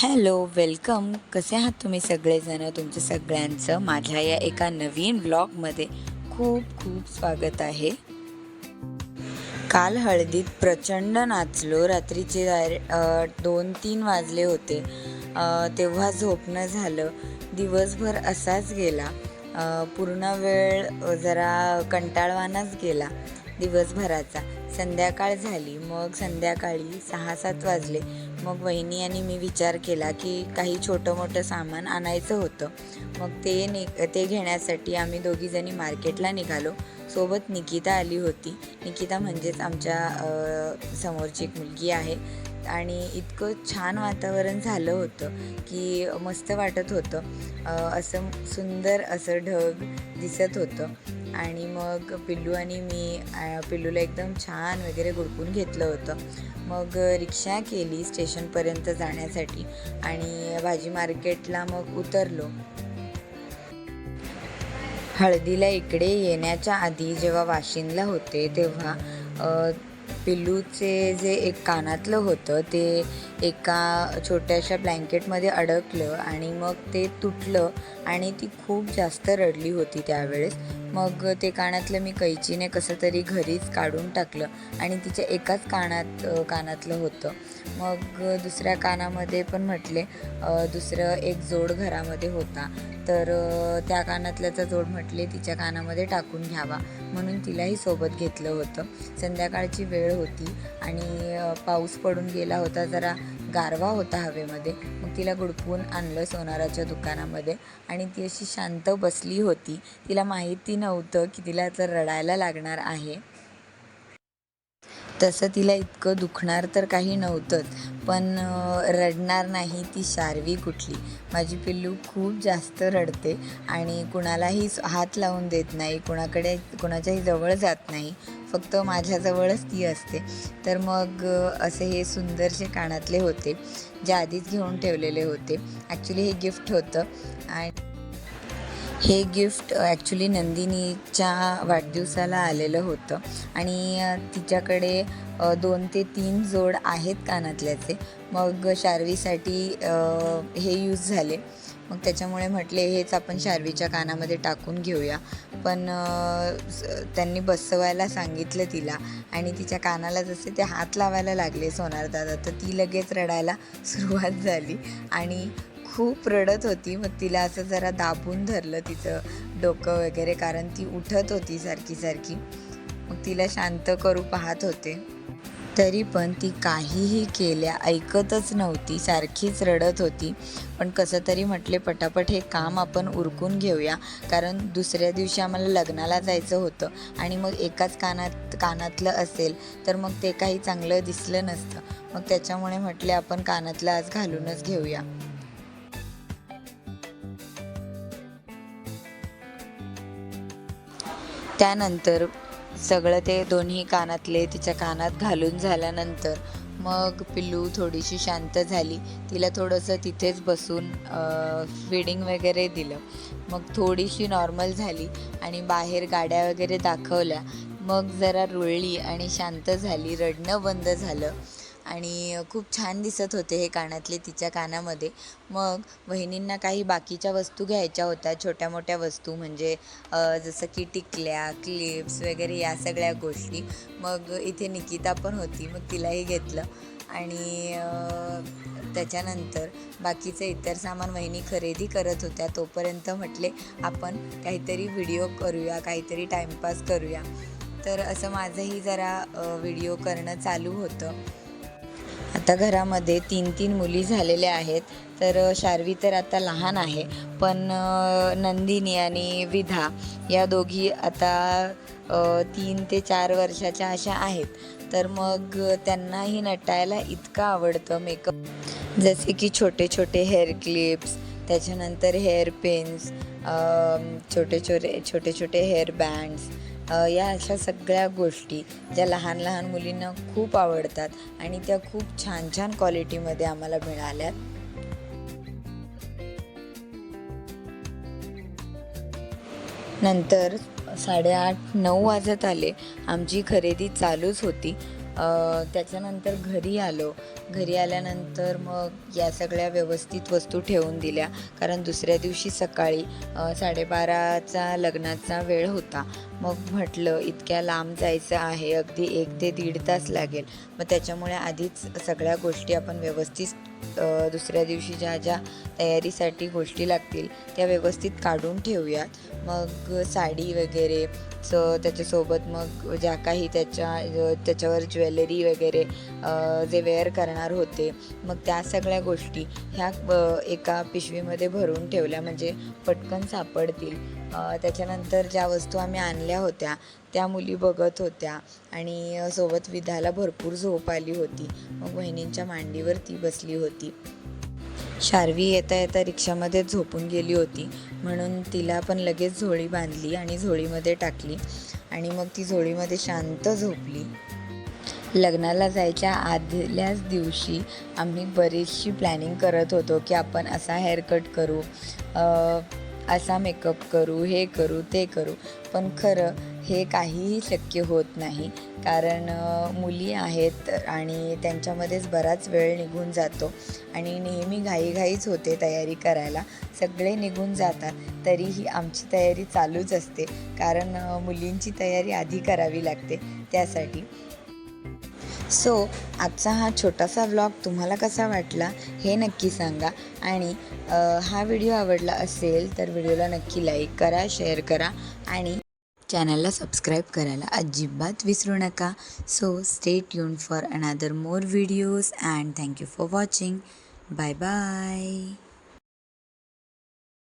Hello welcome. कसे आहात तुम्ही सगळेजण? तुमचं सगळ्यांचं माझ्या या एका नवीन ब्लॉगमध्ये खूप खूप स्वागत आहे. काल हळदीत प्रचंड नाचलो. रात्रीचे दोन तीन वाजले होते. तेव्हा झोपणं झालं. दिवसभर असाच गेला. पूर्ण वेळ जरा कंटाळवानाच गेला. दिवसभराचा. संध्याकाळ झाली मग संध्याकाळी सहा सात वाजले. मग वहिनी आणि मी विचार केला की काही छोटं मोठं सामान आणायचं होतं. मग ते नि ते घेण्यासाठी आम्ही दोघीजणी मार्केटला निघालो. सोबत निकिता आली होती. निकिता म्हणजेच आमच्या समोरची एक मुलगी आहे. आणि इतकं छान वातावरण झालं होतं की मस्त वाटत होतं. असं सुंदर असं ढग दिसत होतं. आणि मग पिल्लू आणि मी पिल्लूला एकदम छान वगैरे गुडकून घेतलं होतं. मग रिक्षा केली स्टेशनपर्यंत जाण्यासाठी आणि भाजी मार्केटला मग उतरलो. हळदीला इकडे येण्याच्या आधी जेव्हा वाशिंदला होते तेव्हा पिल्लूचे जे एक कानातलं होतं ते एका छोट्याशा ब्लँकेटमध्ये अडकलं आणि मग ते तुटलं आणि ती खूप जास्त रडली होती त्यावेळेस. मग ते कानातलं मी कैचीने कसं तरी घरीच काढून टाकलं आणि तिच्या एकाच कानात कानातलं होतं. मग दुसऱ्या कानामध्ये पण म्हटले दुसरं एक जोड घरामध्ये होता. तर त्या कानातल्याचा जोड म्हटले तिच्या कानामध्ये टाकून घ्यावा म्हणून तिलाही सोबत घेतलं होतं. संध्याकाळची वेळ होती आणि पाऊस पडून गेला होता जरा. गारवा होता हवेमध्ये. मग तिला गुडपून आणलं सोनाराच्या दुकानामध्ये आणि ती अशी शांत बसली होती. तिला माहिती नव्हतं की तिला आता रडायला लागणार आहे. तसं तिला इतकं दुखणार तर काही नव्हतंच पण रडणार नाही ती शारवी कुठली. माझी पिल्लू खूप जास्त रडते आणि कुणालाही हात लावून देत नाही कुणाकडे कुणाच्याही जवळ जात नाही. फक्त माझ्याजवळच ती असते. तर मग असे हे सुंदरसे कानातले होते जे आधीच घेऊन ठेवलेले होते. ॲक्च्युली हे गिफ्ट होतं आणि हे गिफ्ट ॲक्च्युली नंदिनीच्या वाढदिवसाला आलेलं होतं. आणि तिच्याकडे दोन ते तीन जोड आहेत कानातल्याचे. मग शार्वीसाठी हे यूज झाले. मग त्याच्यामुळे म्हटले हेच आपण शार्वीच्या कानामध्ये टाकून घेऊया. पण त्यांनी बसवायला सांगितलं तिला. आणि तिच्या कानाला जसे ते हात लावायला लागले सोनार दादा तर ती लगेच रडायला सुरुवात झाली. आणि खूप रडत होती. मग तिला असं जरा दाबून धरलं तिचं डोकं वगैरे कारण ती उठत होती सारखी सारखी. मग तिला शांत करू पाहत होते. तरी पण ती काहीही केल्या ऐकतच नव्हती. सारखीच रडत होती. पण कसं तरी म्हटले पटापट हे काम आपण उरकून घेऊया. कारण दुसऱ्या दिवशी आम्हाला लग्नाला जायचं होतं आणि मग एकाच कानात कानातलं असेल तर मग ते काही चांगलं दिसलं नसतं. मग त्याच्यामुळे म्हटले आपण कानातलं आज घालूनच घेऊया. त्यानंतर सगळं ते दोन्ही कानातले तिच्या कानात घालून झाल्यानंतर मग पिल्लू थोडीशी शांत झाली. तिला थोडंसं तिथेच बसून फिडिंग वगैरे दिलं. मग थोडीशी नॉर्मल झाली आणि बाहेर गाड्या वगैरे दाखवल्या. मग जरा रुळली आणि शांत झाली. रडणं बंद झालं. आणि खूप छान दिसत होते हे कानातले तिच्या कानामध्ये. मग वहिनींना काही बाकीच्या वस्तू घ्यायच्या होत्या छोट्या मोठ्या वस्तू म्हणजे जसं की टिकल्या क्लिप्स वगैरे या सगळ्या गोष्टी. मग इथे निकिता पण होती मग तिलाही घेतलं. आणि त्याच्यानंतर बाकीचं इतर सामान वहिनी खरेदी करत होत्या. तोपर्यंत म्हटले आपण काहीतरी व्हिडिओ करूया काहीतरी टाईमपास करूया. तर असं माझंही जरा व्हिडिओ करणं चालू होतं. आता घरामध्ये तीन तीन मुली झालेल्या आहेत. तर शार्वी तर आता लहान आहे पण नंदिनी आणि विधा या दोघी आता तीन ते चार वर्षाच्या अशा आहेत. तर मग त्यांनाही नटायला इतकं आवडतं मेकअप जसे की छोटे छोटे हेअर क्लिप्स त्याच्यानंतर हेअर पिन्स छोटे छोटे छोटे छोटे हेअर बँड्स या अशा सगळ्या गोष्टी ज्या लहान लहान मुलींना खूप आवडतात आणि त्या खूप छान छान क्वालिटीमध्ये आम्हाला मिळाल्या. नंतर साडेआठ नऊ वाजत आले. आमची खरेदी चालूच होती. त्याच्यानंतर घरी आलो. घरी आल्यानंतर मग या सगळ्या व्यवस्थित वस्तू ठेवून दिल्या. कारण दुसऱ्या दिवशी सकाळी साडेबाराचा लग्नाचा वेळ होता. मग म्हटलं इतक्या लांब जायचं आहे अगदी एक ते दीड तास लागेल. मग त्याच्यामुळे आधीच सगळ्या गोष्टी आपण व्यवस्थित दुसऱ्या दिवशी ज्या ज्या तयारीसाठी गोष्टी लागतील त्या व्यवस्थित काढून ठेवूयात. मग साडी वगैरे स त्याच्यासोबत मग ज्या काही त्याच्या त्याच्यावर ज्वेलरी वगैरे जे वेअर करणार होते मग त्या सगळ्या गोष्टी ह्या एका पिशवीमध्ये भरून ठेवल्या म्हणजे पटकन सापडतील. त्याच्यानंतर ज्या वस्तू आम्ही आणल्या होत्या त्या मुली बघत होत्या आणि सोबत विधाला भरपूर झोप आली होती. मग बहिणींच्या मांडीवर ती बसली होती. शार्वी येता येता रिक्षामध्ये झोपून गेली होती. म्हणून तिला पण लगेच झोळी बांधली आणि झोळीमध्ये टाकली आणि मग ती झोळीमध्ये शांत झोपली. लग्नाला जायच्या आदल्याच दिवशी आम्ही बरीचशी प्लॅनिंग करत होतो की आपण असा हेअरकट करू असा मेकअप करू हे करू ते करू. पण खरं हे काहीही शक्य होत नाही. कारण मुली आहेत आणि त्यांच्यामध्येच बराच वेळ निघून जातो. आणि नेहमी घाईघाईच होते तयारी करायला. सगळे निघून जातात. तरीही आमची तयारी चालूच असते. कारण मुलींची तयारी आधी करावी लागते. त्यासाठी. सो आजचा हा छोटासा व्लॉग तुम्हाला कसा वाटला हे नक्की सांगा. आणि हा व्हिडिओ आवडला असेल तर व्हिडिओला नक्की लाईक करा शेअर करा आणि चॅनलला सबस्क्राईब करायला अजिबात विसरू नका. So stay tune for another more videos and thank you for watching bye bye